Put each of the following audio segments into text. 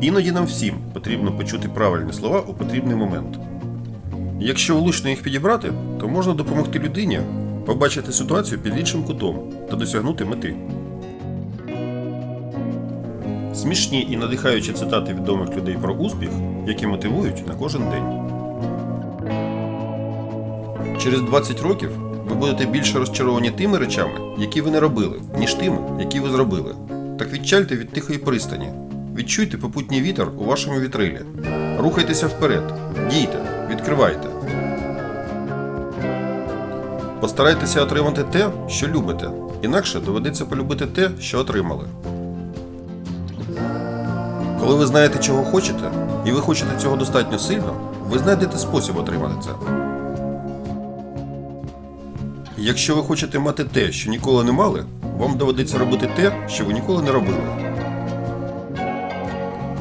Іноді нам всім потрібно почути правильні слова у потрібний момент. Якщо влучно їх підібрати, то можна допомогти людині побачити ситуацію під іншим кутом та досягнути мети. Смішні і надихаючі цитати відомих людей про успіх, які мотивують на кожен день. Через 20 років ви будете більше розчаровані тими речами, які ви не робили, ніж тими, які ви зробили. Так відчальте від тихої пристані. Відчуйте попутній вітер у вашому вітрилі. Рухайтеся вперед, дійте, відкривайте. Постарайтеся отримати те, що любите, інакше доведеться полюбити те, що отримали. Коли ви знаєте, чого хочете, і ви хочете цього достатньо сильно, ви знайдете спосіб отримати це. Якщо ви хочете мати те, що ніколи не мали, вам доведеться робити те, що ви ніколи не робили.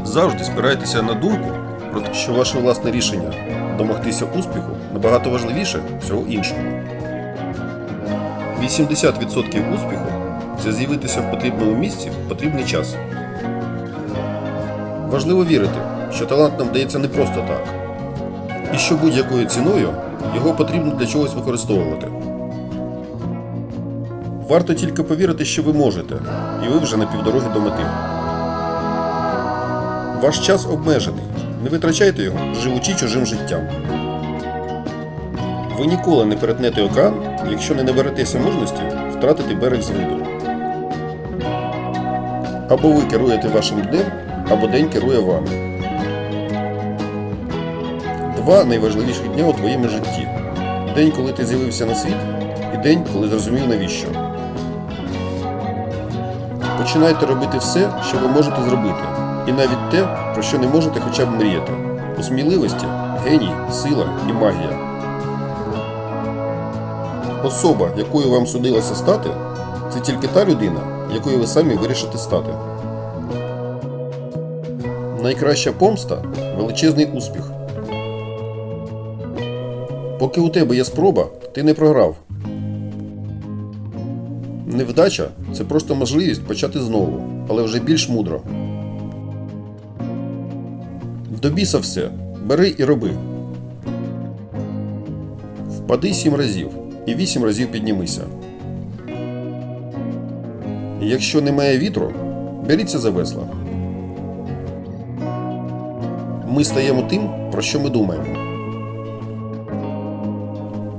Завжди спирайтеся на думку про те, що ваше власне рішення домогтися успіху набагато важливіше всього іншого. 80% успіху це з'явитися в потрібному місці в потрібний час. Важливо вірити, що талант нам дається не просто так, і що будь-якою ціною його потрібно для чогось використовувати. Варто тільки повірити, що ви можете, і ви вже на півдороги до мети. Ваш час обмежений. Не витрачайте його, живучи чужим життям. Ви ніколи не перетнете океан, якщо не наберетеся мужності втратити берег з виду. Або ви керуєте вашим днем, або день керує вами. Два найважливіші дня у твоєму житті: день, коли ти з'явився на світ, і день, коли зрозумів навіщо. Починайте робити все, що ви можете зробити, і навіть те, про що не можете хоча б мріяти. У сміливості геній, сила і магія. Особа, якою вам судилося стати, це тільки та людина, якою ви самі вирішите стати. Найкраща помста величезний успіх. Поки у тебе є спроба, ти не програв. Невдача це просто можливість почати знову, але вже більш мудро. До біса все. Бери і роби. Впади сім разів і вісім разів піднімися. Якщо немає вітру, беріться за весла. Ми стаємо тим, про що ми думаємо.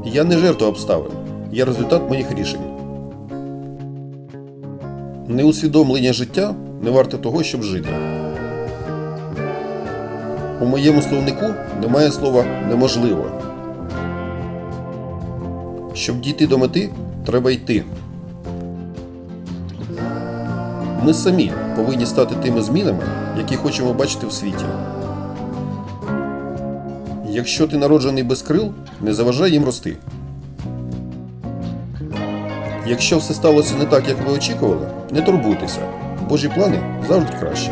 Я не жертва обставин, я результат моїх рішень. Неусвідомлення життя не варте того, щоб жити. У моєму словнику немає слова неможливо. Щоб дійти до мети, треба йти. Ми самі повинні стати тими змінами, які хочемо бачити в світі. Якщо ти народжений без крил, не заважай їм рости. Якщо все сталося не так, як ви очікували, не турбуйтеся. Божі плани завжди кращі.